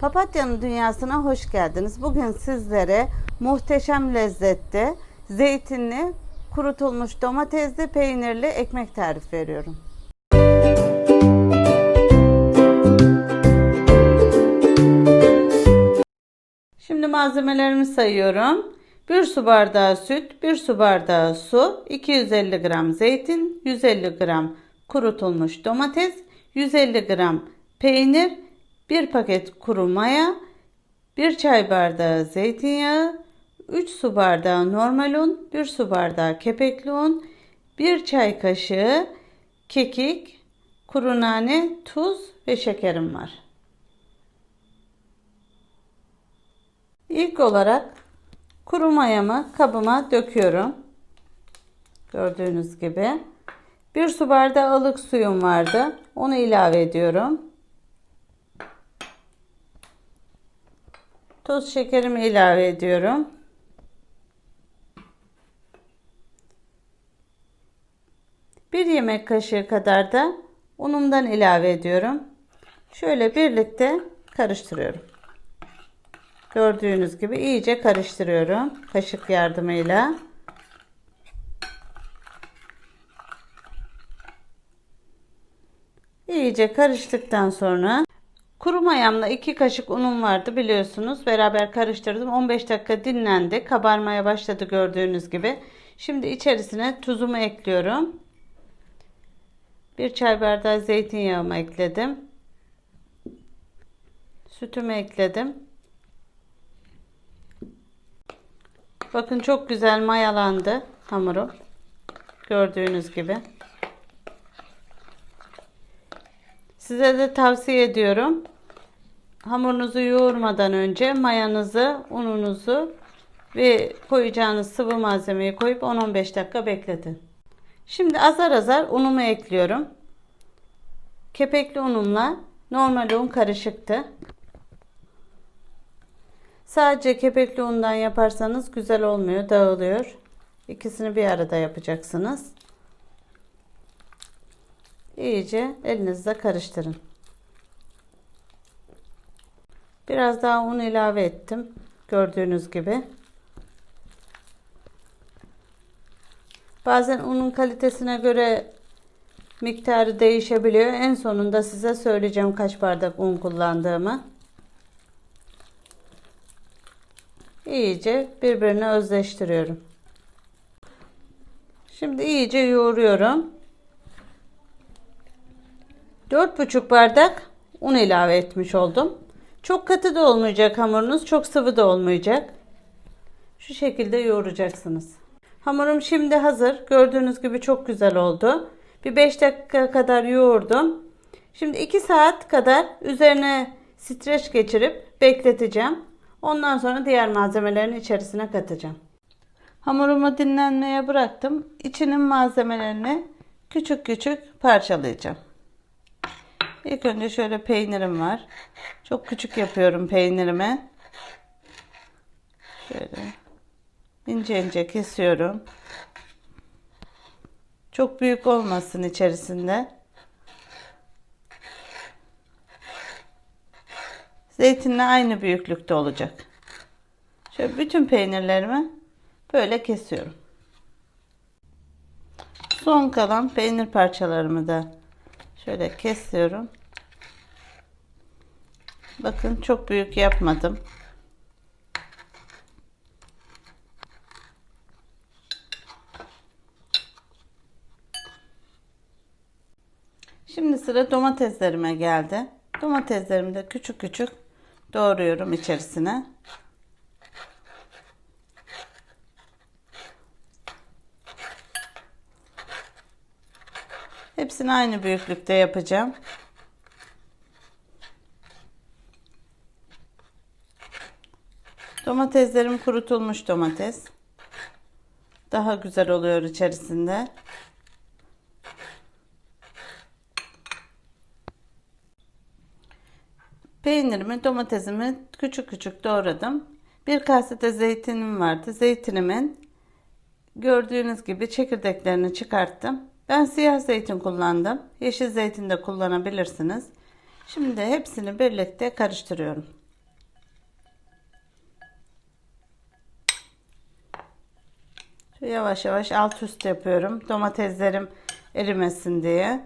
Papatya'nın dünyasına hoş geldiniz. Bugün sizlere muhteşem lezzette zeytinli, kurutulmuş domatesli, peynirli ekmek tarif veriyorum. Şimdi malzemelerimi sayıyorum. 1 su bardağı süt, 1 su bardağı su, 250 gram zeytin, 150 gram kurutulmuş domates, 150 gram peynir, 1 paket kuru maya, 1 çay bardağı zeytinyağı, 3 su bardağı normal un, 1 su bardağı kepekli un, 1 çay kaşığı kekik, kuru nane, tuz ve şekerim var. İlk olarak kuru mayamı kabıma döküyorum. Gördüğünüz gibi. Bir su bardağı ılık suyum vardı. Onu ilave ediyorum. Toz şekerimi ilave ediyorum. Bir yemek kaşığı kadar da unumdan ilave ediyorum. Şöyle birlikte karıştırıyorum. Gördüğünüz gibi iyice karıştırıyorum kaşık yardımıyla. İyice karıştıktan sonra kuru mayamla 2 kaşık unum vardı biliyorsunuz. Beraber karıştırdım. 15 dakika dinlendi. Kabarmaya başladı gördüğünüz gibi. Şimdi içerisine tuzumu ekliyorum. Bir çay bardağı zeytinyağımı ekledim. Sütümü ekledim. Bakın çok güzel mayalandı hamurum. Gördüğünüz gibi. Size de tavsiye ediyorum. Hamurunuzu yoğurmadan önce mayanızı, ununuzu ve koyacağınız sıvı malzemeyi koyup 10-15 dakika bekletin. Şimdi azar azar unumu ekliyorum. Kepekli unumla normal un karışıktı. Sadece kepekli undan yaparsanız güzel olmuyor, dağılıyor. İkisini bir arada yapacaksınız. İyice elinizle karıştırın. Biraz daha un ilave ettim. Gördüğünüz gibi. Bazen unun kalitesine göre miktarı değişebiliyor. En sonunda size söyleyeceğim kaç bardak un kullandığımı. iyice birbirine özleştiriyorum. Şimdi iyice yoğuruyorum. 4,5 bardak un ilave etmiş oldum. Çok katı da olmayacak hamurunuz, çok sıvı da olmayacak. Şu şekilde yoğuracaksınız. Hamurum şimdi hazır. Gördüğünüz gibi çok güzel oldu. Bir 5 dakika kadar yoğurdum. Şimdi 2 saat kadar üzerine streç geçirip bekleteceğim. Ondan sonra diğer malzemelerin içerisine katacağım. Hamurumu dinlenmeye bıraktım. İçinin malzemelerini küçük küçük parçalayacağım. İlk önce şöyle peynirim var. Çok küçük yapıyorum peynirimi. Şöyle ince ince kesiyorum. Çok büyük olmasın içerisinde. Zeytinle aynı büyüklükte olacak. Şöyle bütün peynirlerimi böyle kesiyorum. Son kalan peynir parçalarımı da şöyle kesiyorum. Bakın çok büyük yapmadım. Şimdi sıra domateslerime geldi. Domateslerimi de küçük küçük doğruyorum içerisine. Hepsini aynı büyüklükte yapacağım. Domateslerim kurutulmuş domates. Daha güzel oluyor içerisinde. Peynirimi, domatesimi küçük küçük doğradım. Bir kasede zeytinim vardı. Zeytinimin gördüğünüz gibi çekirdeklerini çıkarttım. Ben siyah zeytin kullandım. Yeşil zeytin de kullanabilirsiniz. Şimdi hepsini birlikte karıştırıyorum. Yavaş yavaş alt üst yapıyorum. Domateslerim erimesin diye.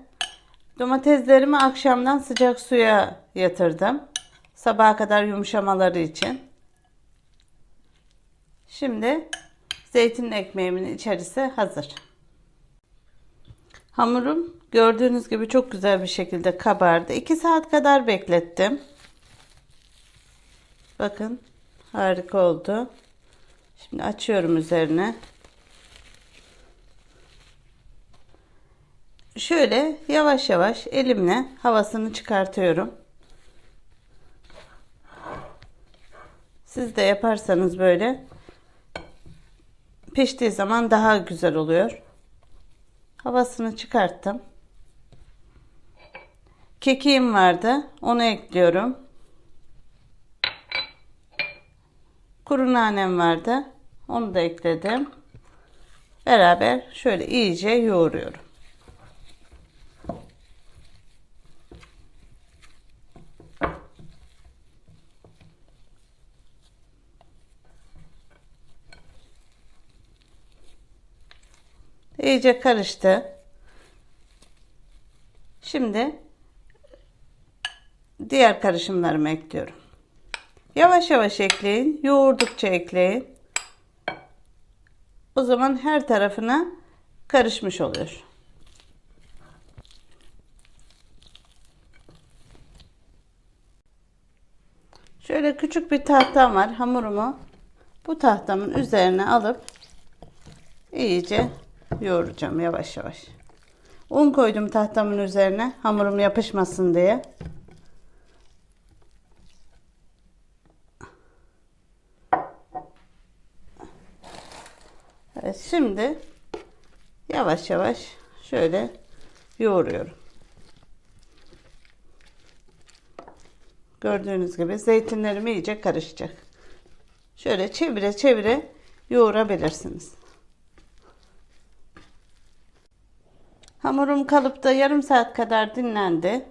Domateslerimi akşamdan sıcak suya yatırdım. Sabaha kadar yumuşamaları için. Şimdi zeytin ekmeğimin içerisi hazır. Hamurum gördüğünüz gibi çok güzel bir şekilde kabardı. 2 saat kadar beklettim. Bakın harika oldu. Şimdi açıyorum üzerine. Şöyle yavaş yavaş elimle havasını çıkartıyorum. Siz de yaparsanız böyle piştiği zaman daha güzel oluyor. Havasını çıkarttım. Kekiğim vardı. Onu ekliyorum. Kuru nanem vardı. Onu da ekledim. Beraber şöyle iyice yoğuruyorum. İyice karıştı. Şimdi diğer karışımlarımı ekliyorum. Yavaş yavaş ekleyin. Yoğurdukça ekleyin. O zaman her tarafına karışmış oluyor. Şöyle küçük bir tahtam var. Hamurumu bu tahtamın üzerine alıp iyice yoğuracağım yavaş yavaş. Un koydum tahtamın üzerine hamurum yapışmasın diye. Evet şimdi yavaş yavaş şöyle yoğuruyorum. Gördüğünüz gibi zeytinlerim iyice karışacak. Şöyle çevire çevire yoğurabilirsiniz. Hamurum kalıpta yarım saat kadar dinlendi.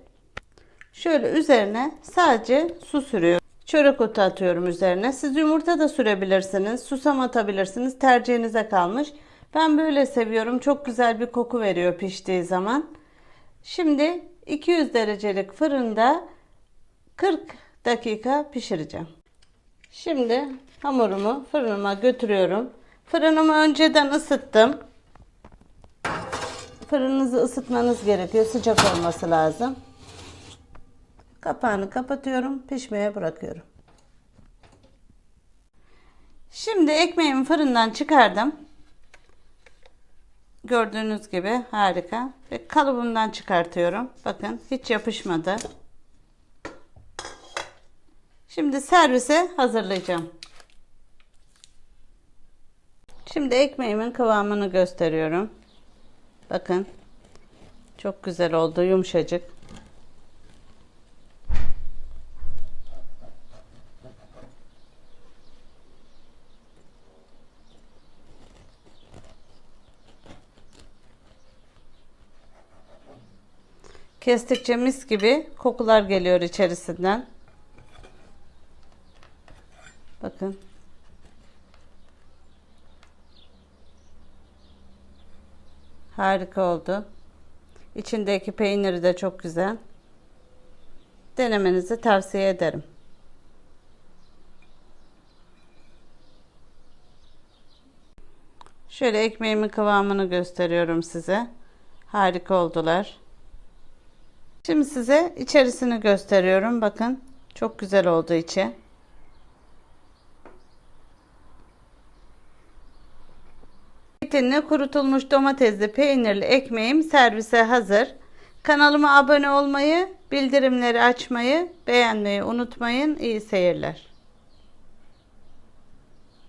Şöyle üzerine sadece su sürüyorum. Çörek otu atıyorum üzerine. Siz yumurta da sürebilirsiniz. Susam atabilirsiniz. Tercihinize kalmış. Ben böyle seviyorum. Çok güzel bir koku veriyor piştiği zaman. Şimdi 200 derecelik fırında 40 dakika pişireceğim. Şimdi hamurumu fırınıma götürüyorum. Fırınımı önceden ısıttım. Fırınınızı ısıtmanız gerekiyor. Sıcak olması lazım. Kapağını kapatıyorum. Pişmeye bırakıyorum. Şimdi ekmeğimi fırından çıkardım. Gördüğünüz gibi harika. Ve kalıbımdan çıkartıyorum. Bakın hiç yapışmadı. Şimdi servise hazırlayacağım. Şimdi ekmeğimin kıvamını gösteriyorum. Bakın. Çok güzel oldu. Yumuşacık. Kestikçe mis gibi kokular geliyor içerisinden. Bakın. Harika oldu. İçindeki peyniri de çok güzel. Denemenizi tavsiye ederim. Şöyle ekmeğimin kıvamını gösteriyorum size. Harika oldular. Şimdi size içerisini gösteriyorum. Bakın çok güzel oldu içi. Zeytinli kurutulmuş domatesli peynirli ekmeğim servise hazır. Kanalıma abone olmayı, bildirimleri açmayı, beğenmeyi unutmayın. İyi seyirler.